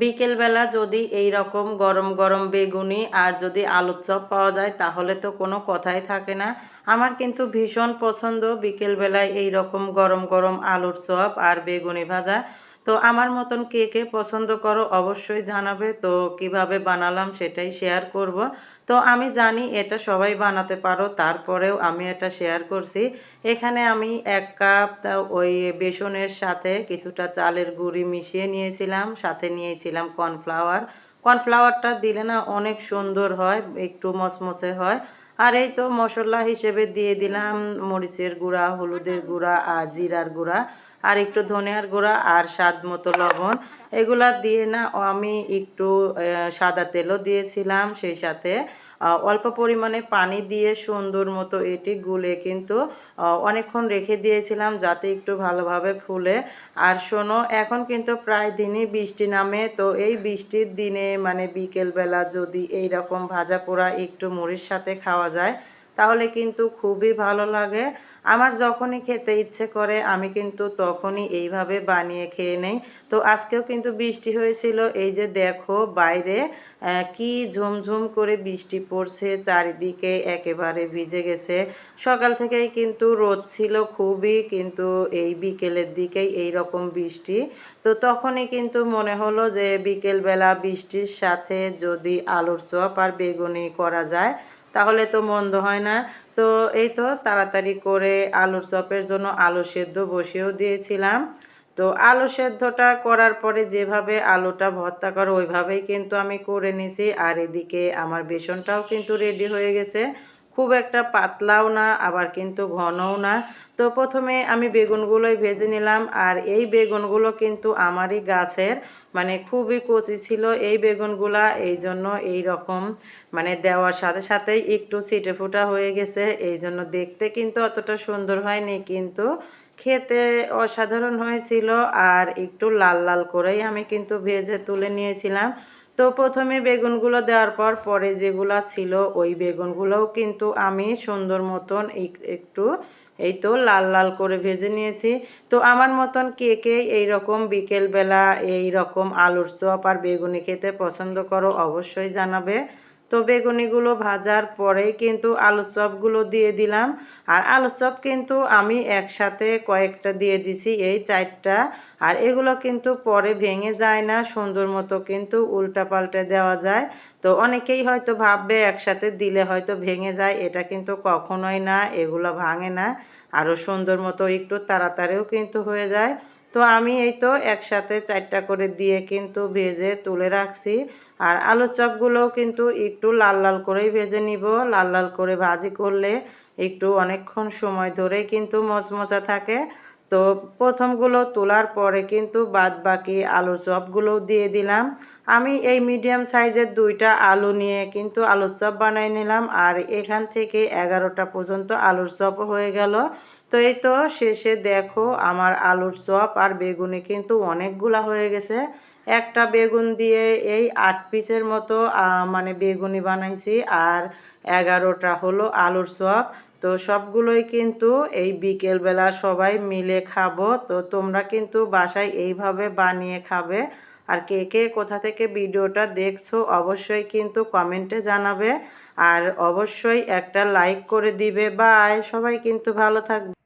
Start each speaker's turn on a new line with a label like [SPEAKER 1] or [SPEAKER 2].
[SPEAKER 1] বিকেলবেলা যদি এই রকম গরম গরম বেগুনি আর যদি আলুর চপ পাওয়া যায়, তাহলে তো কোনো কথাই থাকে না। আমার কিন্তু ভীষণ পছন্দ বিকেলবেলায় এই রকম গরম গরম আলুর চপ আর বেগুনি ভাজা। তো আমার মতন কে কে পছন্দ করো অবশ্যই জানাবে। তো কীভাবে বানালাম সেটাই শেয়ার করব। তো আমি জানি এটা সবাই বানাতে পারো, তারপরেও আমি এটা শেয়ার করছি। এখানে আমি এক কাপ ওই বেসনের সাথে কিছুটা চালের গুঁড়ি মিশিয়ে নিয়েছিলাম, সাথে নিয়েছিলাম কর্নফ্লাওয়ার কর্নফ্লাওয়ারটা দিলে না অনেক সুন্দর হয়, একটু মসমসে হয়। আর এই তো মশলা হিসেবে দিয়ে দিলাম মরিচের গুঁড়া, হলুদের গুঁড়া আর জিরার গুঁড়া। আর একটু ধনিয়ার গুঁড়া আর স্বাদ মতো লবণ, এগুলা দিয়ে না আমি একটু সাদা তেলও দিয়েছিলাম, সেই সাথে অল্প পরিমাণে পানি দিয়ে সুন্দর মতো এটি গুলে কিন্তু অনেকক্ষণ রেখে দিয়েছিলাম যাতে একটু ভালোভাবে ফুলে। আর শোনো, এখন কিন্তু প্রায় দিনই বৃষ্টি নামে, তো এই বৃষ্টির দিনে মানে বিকেলবেলা যদি এই রকম ভাজা পোড়া একটু মুড়ির সাথে খাওয়া যায় তাহলে কিন্তু খুবই ভালো লাগে। আমার যখনই খেতে ইচ্ছে করে, আমি কিন্তু তখনই এইভাবে বানিয়ে খেয়ে নেই। তো আজকেও কিন্তু বৃষ্টি হয়েছিল। এই যে দেখো বাইরে কি ঝুমঝুম করে বৃষ্টি পড়ছে, চারিদিকে একেবারে ভিজে গেছে। সকাল থেকেই কিন্তু রোদ ছিল খুবই, কিন্তু এই বিকেলের দিকেই এই রকম বৃষ্টি। তো তখনই কিন্তু মনে হলো যে বিকেলবেলা বৃষ্টির সাথে যদি আলুর চপ আর বেগুনি করা যায় তাহলে তো মন্দ হয় না। তো এই তো তাড়াতাড়ি করে আলুর চপের জন্য আলু সেদ্ধ বসিয়েও দিয়েছিলাম। তো আলু সেদ্ধটা করার পরে যেভাবে আলুটা ভর্তা করো, ওইভাবেই কিন্তু আমি করে নিয়েছি আর এদিকে আমার বেসনটাও কিন্তু রেডি হয়ে গেছে। খুব একটা পাতলাও না, আবার কিন্তু ঘনও না। তো প্রথমে আমি বেগুনগুলোই ভেজে নিলাম, আর এই বেগুনগুলো কিন্তু আমারই গাছের মানে খুবই কচি ছিল এই বেগুনগুলা, এই জন্য এই রকম মানে দেওয়ার সাথে সাথেই একটু ছিটে ফুটা হয়ে গেছে, এই জন্য দেখতে কিন্তু অতটা সুন্দর হয়নি, কিন্তু খেতে অসাধারণ হয়েছিল, আর একটু লাল লাল করেই আমি কিন্তু ভেজে তুলে নিয়েছিলাম। তো প্রথমে বেগুনগুলো দেওয়ার পর পরে যেগুলো ছিল ওই বেগুনগুলোও কিন্তু আমি সুন্দর মতন একটু এই তো লাল লাল করে ভেজে নিয়েছি। তো আমার মতন কে কে এইরকম বিকেলবেলা এই রকম আলুর চপ আর বেগুনি খেতে পছন্দ করো অবশ্যই জানাবে। তো বেগুনিগুলো ভাজার পরেই কিন্তু আলু চপগুলো দিয়ে দিলাম। আর আলু চপ কিন্তু আমি একসাথে কয়েকটা দিয়ে দিছি, এই চারটা। আর এগুলো কিন্তু পরে ভেঙে যায় না, সুন্দর মতো কিন্তু উল্টা পাল্টে দেওয়া যায়। তো অনেকেই হয়তো ভাববে একসাথে দিলে হয়তো ভেঙে যায়, এটা কিন্তু কখনোই না, এগুলো ভাঙে না। আরও সুন্দর মতো একটু তাড়াতাড়িও কিন্তু হয়ে যায়। তো আমি এই তো একসাথে চারটা করে দিয়ে কিন্তু ভেজে তুলে রাখছি। আর আলু চপগুলোও কিন্তু একটু লাল লাল করেই ভেজে নিব। লাল লাল করে ভাজি করলে একটু অনেকক্ষণ সময় ধরে কিন্তু মচমচা থাকে। তো প্রথমগুলো তোলার পরে কিন্তু বাদ বাকি আলুর চপগুলোও দিয়ে দিলাম। আমি এই মিডিয়াম সাইজের দুইটা আলু নিয়ে কিন্তু আলুর চপ বানাই নিলাম। আর এখান থেকে এগারোটা পর্যন্ত আলুর চপ হয়ে গেল। তো এই তো শেষে দেখো আমার আলুর চপ আর বেগুনি কিন্তু অনেকগুলা হয়ে গেছে। একটা বেগুন দিয়ে এই আট পিসের মতো মানে বেগুনি বানাইছি আর এগারোটা হলো আলুর চপ। তো সবগুলোই কিন্তু এই বিকেলবেলা সবাই মিলে খাব। তো তোমরা কিন্তু বাসায় এইভাবে বানিয়ে খাবে। আর কে কে কোথা থেকে ভিডিওটা দেখছ অবশ্যই কিন্তু কমেন্টে জানাবে। আর অবশ্যই একটা লাইক করে দিবে। বাই! সবাই কিন্তু ভালো থাকবে।